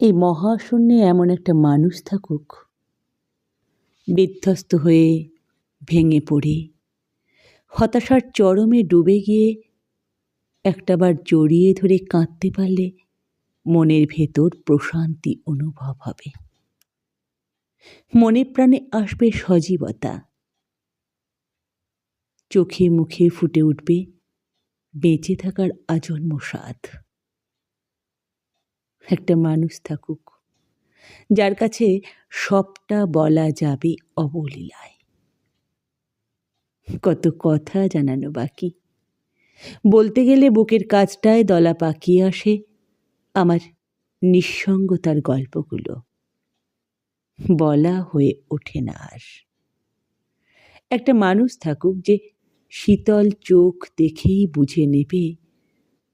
এই মহাশূন্যে এমন একটা মানুষ থাকুক। বিধ্বস্ত হয়ে ভেঙে পড়ে। হতাশার চরমে ডুবে গিয়ে একটাবার জড়িয়ে ধরে কাঁদতে পারলে মনের ভেতর প্রশান্তি অনুভব হবে। মনে প্রাণে আসবে সজীবতা। চোখে মুখে ফুটে উঠবে বেঁচে থাকার আজন্ম স্বাদ। একটা মানুষ থাকুক, যার কাছে সবটা বলা যাবে অবলীলায়। কত কথা জানানো বাকি। বলতে গেলে বুকের কাজটায় দলা পাকিয়ে আসে আমার নিঃসঙ্গতার গল্পগুলো। বলা হয়ে ওঠে না আর। একটা মানুষ থাকুক যে শীতল চোখ দেখেই বুঝে নেবে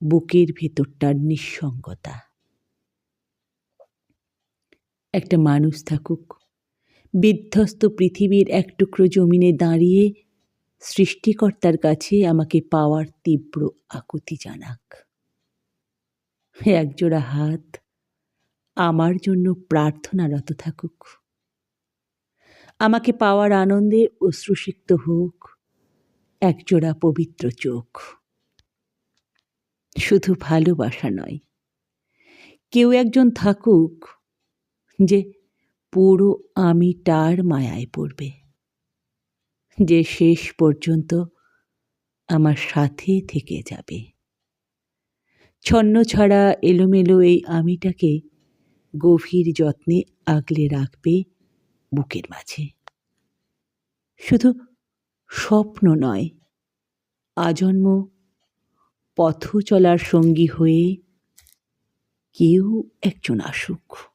বুকের ভেতরটার নিঃসঙ্গতা। একটা মানুষ থাকুক। বিধ্বস্ত পৃথিবীর এক টুকরো জমিনে দাঁড়িয়ে সৃষ্টিকর্তার কাছে আমাকে পাওয়ার তীব্র আকুতি জানাক। একজোড়া হাত আমার জন্য প্রার্থনারত থাকুক। আমাকে পাওয়ার আনন্দে অশ্রুসিক্ত হোক। একজোড়া পবিত্র চোখ। শুধু ভালোবাসা নয়, কেউ একজন থাকুক যে পুরো আমিটার মায়ায় পড়বে। যে শেষ পর্যন্ত আমার সাথে থেকে যাবে। ছন্ন ছাড়া এলোমেলো এই আমিটাকে গভীর যত্নে আগলে রাখবে বুকের মাঝে। শুধু স্বপ্ন নয়, আজন্ম পথ চলার সঙ্গী হয়ে কেউ একজন আসুক।